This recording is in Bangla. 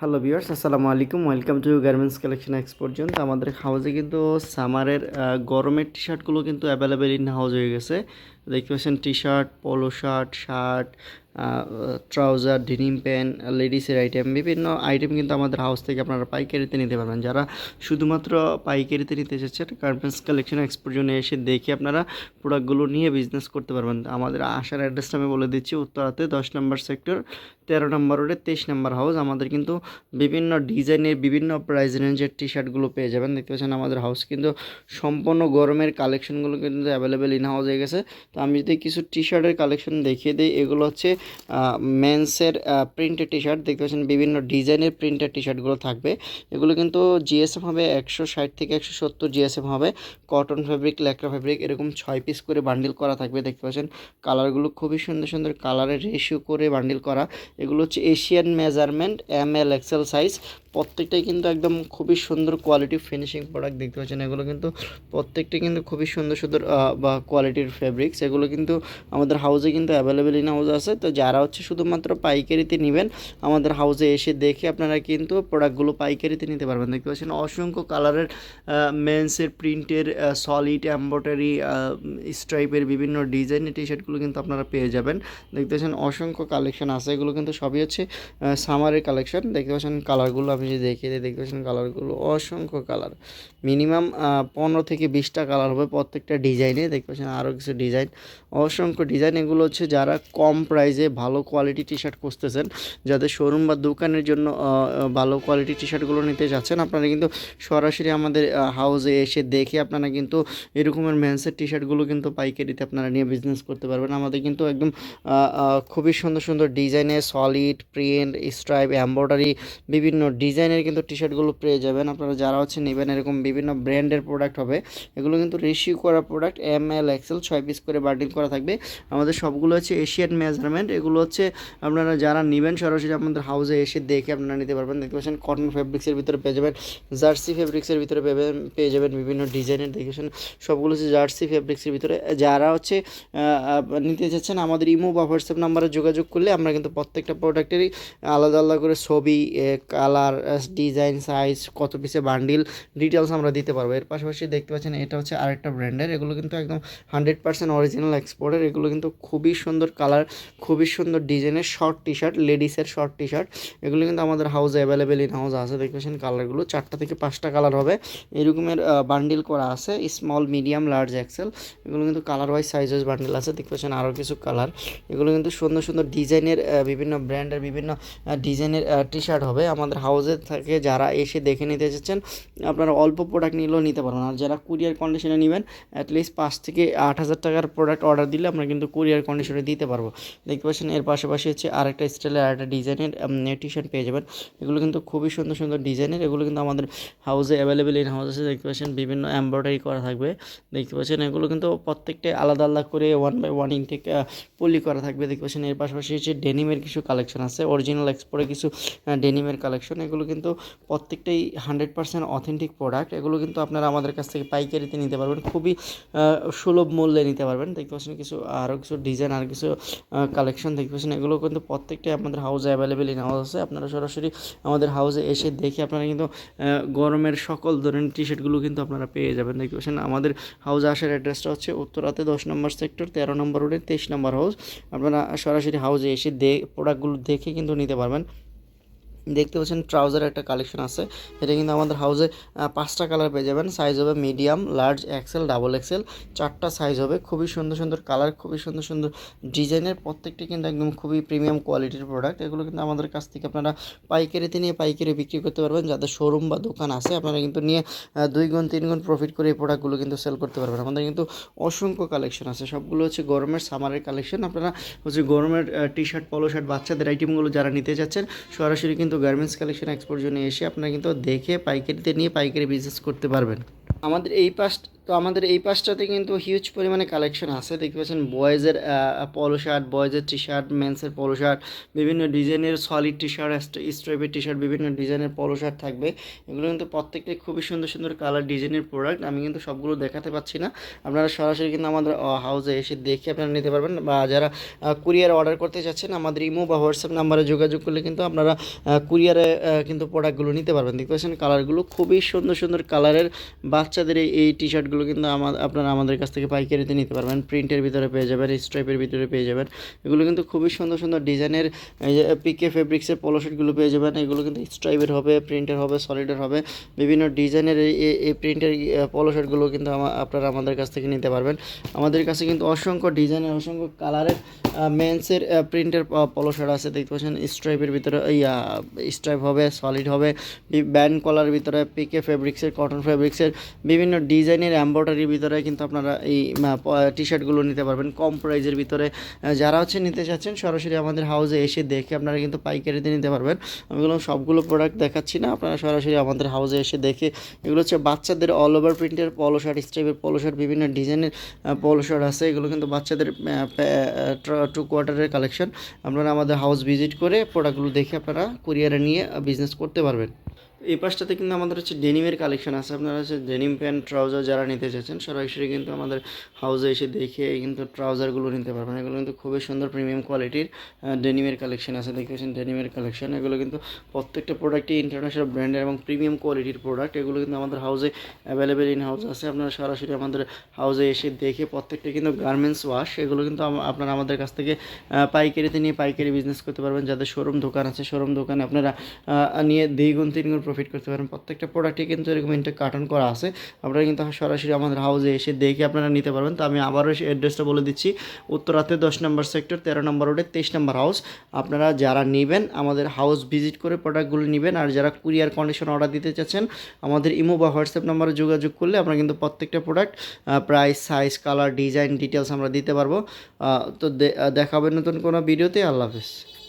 হ্যালো ভিউয়ার্স আসসালামু আলাইকুম। Welcome to garments collection export zone তো আমাদের হাউজে কিন্তু সামারের গরমের টি শার্টগুলো কিন্তু অ্যাভেলেবেল ইন হাউজ হয়ে গেছে। দেখতে পাচ্ছেন T shirt polo shirt shirt trouser denim pant লেডিসের item বিভিন্ন আইটেম কিন্তু আমাদের হাউস থেকে আপনারা পাইকারিতে নিতে পারবেন। যারা শুধুমাত্র পাইকারিতে নিতে চাচ্ছেন গার্মেন্টস কালেকশন এক্সপোর্ট জোনে এসে দেখে আপনারা প্রোডাক্টগুলো নিয়ে বিজনেস করতে পারবেন। আমাদের আসার অ্যাড্রেসটা আমি বলে দিচ্ছি, উত্তরাতে দশ নম্বর সেক্টর তেরো নম্বর রোডে তেইশ নম্বর হাউস আমাদের কিন্তু বিভিন্ন ডিজাইনের বিভিন্ন প্রাইস রেঞ্জের টি শার্টগুলো পেয়ে যাবেন। দেখতে পাচ্ছেন আমাদের হাউস কিন্তু সম্পূর্ণ গরমের কালেকশনগুলো কিন্তু অ্যাভেলেবেল ইন হাউস হয়ে গেছে। তো আমি যদি কিছু টি শার্টের কালেকশন দেখিয়ে দিই, এগুলো হচ্ছে মেন্সের প্রিন্টেড টি শার্ট দেখতে পাচ্ছেন বিভিন্ন ডিজাইনের প্রিন্টেড টি শার্টগুলো থাকবে। এগুলো কিন্তু জিএসএম হবে একশো ষাট থেকে একশো সত্তর জিএসএম হবে। কটন ফ্যাব্রিক ল্যাকড়া ফ্যাব্রিক এরকম ছয় পিস করে বান্ডিল করা থাকবে, দেখতে পাচ্ছেন। কালারগুলো খুবই সুন্দর সুন্দর কালারের রেশিও করে বান্ডিল করা। এগুলো হচ্ছে Asian measurement M L XL size প্রত্যেকটাই কিন্তু একদম খুবই সুন্দর কোয়ালিটি ফিনিশিং প্রোডাক্ট দেখতে পাচ্ছেন। এগুলো কিন্তু প্রত্যেকটা কিন্তু খুবই সুন্দর সুন্দর বা কোয়ালিটির ফেব্রিক্স এগুলো কিন্তু আমাদের হাউসে কিন্তু অ্যাভেলেবেল ইন হাউস আছে। তো যারা হচ্ছে শুধুমাত্র পাইকারিতে নেবেন, আমাদের হাউসে এসে দেখে আপনারা কিন্তু প্রোডাক্টগুলো পাইকারিতে নিতে পারবেন। দেখতে পাচ্ছেন অসংখ্য কালারের মেন্সের প্রিন্টের সলিড এম্ব্রয়ডারি স্ট্রাইপের বিভিন্ন ডিজাইনের টি শার্টগুলো কিন্তু আপনারা পেয়ে যাবেন। দেখতে পাচ্ছেন অসংখ্য কালেকশন আছে। এগুলো কিন্তু সবই হচ্ছে সামারের কালেকশন দেখতে পাচ্ছেন কালারগুলো আপনি যদি দেখিয়ে দিই, দেখতে পাচ্ছেন কালারগুলো অসংখ্য কালার মিনিমাম পনেরো থেকে বিশটা কালার হবে প্রত্যেকটা ডিজাইনে দেখতে পাচ্ছেন আরও কিছু ডিজাইন অসংখ্য ডিজাইন এগুলো হচ্ছে যারা কম প্রাইসে ভালো কোয়ালিটি টি শার্ট খুঁজতেছেন, যাদের শোরুম বা দোকানের জন্য ভালো কোয়ালিটি টি শার্টগুলো নিতে যাচ্ছেন, আপনারা কিন্তু সরাসরি আমাদের হাউসে এসে দেখে আপনারা কিন্তু এরকমের মেন্সের টি শার্টগুলো কিন্তু পাইকারিতে আপনারা নিয়ে বিজনেস করতে পারবেন। আমাদের কিন্তু একদম খুবই সুন্দর সুন্দর ডিজাইনের সলিড প্রিন্ট স্ট্রাইপ এম্ব্রয়ডারি বিভিন্ন ডিজাইনের কিন্তু টি শার্টগুলো পেয়ে যাবেন। আপনারা যারা হচ্ছে নেবেন এরকম বিভিন্ন ব্র্যান্ডের প্রোডাক্ট হবে, এগুলো কিন্তু রেশিও করা প্রোডাক্ট এম এল এক্সেল ছয় পিস করে বার্ডিং করা থাকবে। আমাদের সবগুলো হচ্ছে এশিয়ান মেজারমেন্ট। এগুলো হচ্ছে আপনারা যারা নেবেন সরাসরি আমাদের হাউসে এসে দেখে আপনারা নিতে পারবেন। দেখতে পাচ্ছেন কটন ফেব্রিক্সের ভিতরে পেয়ে যাবেন জার্সি ফেব্রিক্সের ভিতরে পেয়ে পেয়ে যাবেন বিভিন্ন ডিজাইনের দেখেছেন। সবগুলো হচ্ছে জার্সি ফেব্রিক্সের ভিতরে। যারা হচ্ছে নিতে চাচ্ছেন আমাদের ইমো বা হোয়াটসঅ্যাপ নাম্বারে যোগাযোগ করলে আমরা কিন্তু প্রত্যেকটা প্রোডাক্টেরই আলাদা আলাদা করে ছবি কালার ডিজাইন সাইজ কত পিসে বান্ডিল ডিটেলস আমরা দিতে পারব। এর পাশাপাশি দেখতে পাচ্ছেন এটা হচ্ছে আরেকটা ব্র্যান্ডের এগুলো কিন্তু একদম হান্ড্রেড পার্সেন্ট অরিজিনাল এক্সপোর্টের এগুলো কিন্তু খুবই সুন্দর কালার খুবই সুন্দর ডিজাইনের শর্ট টি শার্ট লেডিসের শর্ট টি শার্ট এগুলো কিন্তু আমাদের হাউসে অ্যাভেলেবেল ইন হাউস আছে পাচ্ছেন কালারগুলো চারটা থেকে পাঁচটা কালার হবে। এরকমের বান্ডিল করা আছে স্মল মিডিয়াম লার্জ এক্সেল এগুলো কিন্তু colour wise size wise bundle আছে, দেখতে পাচ্ছেন আরও কিছু কালার এগুলো কিন্তু সুন্দর সুন্দর ডিজাইনের বিভিন্ন ব্র্যান্ডের বিভিন্ন ডিজাইনের টি শার্ট হবে। আমাদের হাউসে থেকে যারা এসে দেখে নিতে চাচ্ছেন আপনারা অল্প প্রোডাক্ট নিলেও নিতে পারবেন। আর যারা কুরিয়ার কন্ডিশনে নেবেন অ্যাটলিস্ট পাঁচ থেকে আট হাজার টাকার প্রোডাক্ট অর্ডার দিলে আমরা কিন্তু কুরিয়ার কন্ডিশনে দিতে পারব। দেখতে পাচ্ছেন, এর পাশাপাশি হচ্ছে আরেকটা স্টাইলের আরেকটা ডিজাইনের টি শার্ট পেয়ে যাবেন। এগুলো কিন্তু খুবই সুন্দর সুন্দর ডিজাইনের এগুলো কিন্তু আমাদের হাউসে অ্যাভেলেবেল ইন হাউস আছে। দেখতে পাচ্ছেন, বিভিন্ন এমব্রয়ডারি করা থাকবে। দেখতে পাচ্ছেন, এগুলো কিন্তু প্রত্যেকটা আলাদা আলাদা করে one by one intact poly করা থাকবে। দেখতে পাচ্ছেন, এর পাশাপাশি হচ্ছে ডেনিমের কিছু কালেকশন আছে। অরিজিনাল এক্সপোর্টের কিছু ডেনিমের কালেকশন এগুলো কিন্তু প্রত্যেকটাই হান্ড্রেড পার্সেন্ট অথেন্টিক প্রোডাক্ট এগুলো কিন্তু আপনারা আমাদের কাছ থেকে পাইকারিতে নিতে পারবেন। খুবই সুলভ মূল্যে নিতে পারবেন। দেখতে পাচ্ছেন কিছু আরও কিছু ডিজাইন আর কিছু কালেকশন দেখতে পাচ্ছেন। এগুলো কিন্তু প্রত্যেকটাই আমাদের হাউসে অ্যাভেলেবেল ইন হাউস আছে। আপনারা সরাসরি আমাদের হাউসে এসে দেখে আপনারা কিন্তু গরমের সকল ধরনের টি শার্টগুলো কিন্তু আপনারা পেয়ে যাবেন। দেখতে পাচ্ছেন, আমাদের হাউসে আসার অ্যাড্রেসটা হচ্ছে উত্তরাতে দশ নম্বর সেক্টর তেরো নম্বর রোডে তেইশ নম্বর হাউস আপনারা সরাসরি হাউসে এসে দে প্রোডাক্টগুলো দেখে কিন্তু নিতে পারবেন। দেখতে পাচ্ছেন ট্রাউজার একটা কালেকশন আছে। এটা কিন্তু আমাদের হাউসে পাঁচটা কালার পেয়ে যাবেন। সাইজ হবে medium large XL double XL চারটা সাইজ হবে। খুবই সুন্দর সুন্দর কালার খুবই সুন্দর সুন্দর ডিজাইনের প্রত্যেকটি কিন্তু একদম খুবই প্রিমিয়াম কোয়ালিটির প্রোডাক্ট এগুলো কিন্তু আমাদের কাছ থেকে আপনারা পাইকারিতে নিয়ে পাইকারি বিক্রি করতে পারবেন। যাদের শোরুম বা দোকান আছে, আপনারা কিন্তু নিয়ে দুই গুণ, তিন গুণ প্রফিট করে এই প্রোডাক্টগুলো কিন্তু সেল করতে পারবেন। আমাদের কিন্তু অসংখ্য কালেকশন আছে। সবগুলো হচ্ছে গরমের সামারের কালেকশন আপনারা হচ্ছে গরমের টি শার্ট পলো শার্ট বাচ্চাদের আইটেমগুলো যারা নিতে চাচ্ছেন সরাসরি কিন্তু গার্মেন্টস কালেকশন এক্সপোর্ট জন্য এসে আপনারা কিন্তু দেখে পাইকারিতে নিয়ে পাইকারি বিজনেস করতে পারবেন। আমাদের এই পাশ তো আমাদের এই পাশটাতে কিন্তু হিউজ পরিমাণে কালেকশন আছে। দেখতে পাচ্ছেন বয়েজের পলো শার্ট বয়েজের টি শার্ট মেন্সের পলো শার্ট বিভিন্ন ডিজাইনের সলিড টি শার্ট স্ট্রাইপের টি শার্ট বিভিন্ন ডিজাইনের পলো শার্ট থাকবে। এগুলো কিন্তু প্রত্যেকটাই খুবই সুন্দর সুন্দর কালার ডিজাইনের প্রোডাক্ট আমি কিন্তু সবগুলো দেখাতে পাচ্ছি না। আপনারা সরাসরি কিন্তু আমাদের হাউসে এসে দেখে আপনারা নিতে পারবেন বা যারা কুরিয়ার অর্ডার করতে চাচ্ছেন, আমাদের ইমো বা হোয়াটসঅ্যাপ নাম্বারে যোগাযোগ করলে কিন্তু আপনারা কুরিয়ারে কিন্তু প্রোডাক্টগুলো নিতে পারবেন। দেখতে পাচ্ছেন কালারগুলো খুবই সুন্দর সুন্দর কালারের বাচ্চাদের এই- টি শার্টগুলো কিন্তু আপনারা আমাদের কাছ থেকে পাইকারিতে নিতে পারবেন। প্রিন্টের ভিতরে পেয়ে যাবেন স্ট্রাইপের ভিতরে পেয়ে যাবেন। এগুলো কিন্তু খুবই সুন্দর সুন্দর ডিজাইনের পিকে ফেব্রিক্সের পলো শার্টগুলো পেয়ে যাবেন। এগুলো কিন্তু স্ট্রাইপের হবে প্রিন্টের হবে সলিডের হবে। বিভিন্ন ডিজাইনের এই প্রিন্টের পলো শার্টগুলো কিন্তু আপনারা আমাদের কাছ থেকে নিতে পারবেন। আমাদের কাছে কিন্তু অসংখ্য ডিজাইনের অসংখ্য কালারের মেন্সের প্রিন্টের পলো শার্ট আছে। দেখতে পাচ্ছেন স্ট্রাইপের ভিতরে, ইয়া স্ট্রাইপ হবে সলিড হবে ব্যান্ড কলার ভিতরে পিকে ফেব্রিক্সের কটন ফেব্রিক্সের বিভিন্ন ডিজাইনের এম্ব্রয়ডারির ভিতরে কিন্তু আপনারা এই টি শার্টগুলো নিতে পারবেন। কম প্রাইজের ভিতরে যারা হচ্ছে নিতে চাচ্ছেন, সরাসরি আমাদের হাউসে এসে দেখে আপনারা কিন্তু পাইকারিতে নিতে পারবেন। আমি বললাম, সবগুলো প্রোডাক্ট দেখাচ্ছি না, আপনারা সরাসরি আমাদের হাউসে এসে দেখে, এগুলো হচ্ছে বাচ্চাদের অল ওভার প্রিন্টের পলো শার্ট স্ট্রাইপের পলো শার্ট বিভিন্ন ডিজাইনের পলো শার্ট আছে। এগুলো কিন্তু বাচ্চাদের টু কোয়ার্টারের কালেকশন আপনারা আমাদের হাউস ভিজিট করে প্রোডাক্টগুলো দেখে আপনারা কুরিয়ারে নিয়ে বিজনেস করতে পারবেন এই পাশটাতে কিন্তু আমাদের হচ্ছে ডেনিমের কালেকশন আছে। আপনারা হচ্ছে ডেনিম প্যান্ট, ট্রাউজার যারা নিতে চাচ্ছেন, সরাসরি কিন্তু আমাদের হাউসে এসে দেখে কিন্তু ট্রাউজারগুলো নিতে পারবেন। এগুলো কিন্তু খুবই সুন্দর প্রিমিয়াম কোয়ালিটির ডেনিমের কালেকশন আছে। দেখতে পাচ্ছেন ডেনিমের কালেকশন। এগুলো কিন্তু প্রত্যেকটা প্রোডাক্টই ইন্টারন্যাশনাল ব্র্যান্ডের এবং প্রিমিয়াম কোয়ালিটির প্রোডাক্ট এগুলো কিন্তু আমাদের হাউসে অ্যাভেলেবেল ইন হাউস আছে। আপনারা সরাসরি আমাদের হাউসে এসে দেখে প্রত্যেকটা কিন্তু গার্মেন্টস ওয়াশ এগুলো কিন্তু আপনারা আমাদের কাছ থেকে পাইকারিতে নিয়ে পাইকারি বিজনেস করতে পারবেন। যাদের শোরুম দোকান আছে শোরুম দোকানে আপনারা নিয়ে দ্বিগুণ, তিনগুণ প্রফিট করতে পারেন। প্রত্যেকটা প্রোডাক্টে কিন্তু এরকম ইন্টার কার্টন করা আছে। আপনারা কিন্তু সরাসরি আমাদের হাউসে এসে দেখে আপনারা নিতে পারবেন। তো আমি আবারও অ্যাড্রেসটা বলে দিচ্ছি। উত্তরাতে দশ নম্বর সেক্টর তেরো নম্বর রোডে তেইশ নম্বর হাউস আপনারা যারা নেবেন আমাদের হাউস ভিজিট করে প্রোডাক্টগুলো নেবেন। আর যারা কুরিয়ার কন্ডিশন অর্ডার দিতে চাচ্ছেন আমাদের ইমো বা হোয়াটসঅ্যাপ নম্বরে যোগাযোগ করলে আমরা কিন্তু প্রত্যেকটা product price size colour design details আমরা দিতে পারব। তো দে- আহ, দেখা হবে নতুন কোনো ভিডিওতে আল্লাহ হাফেজ।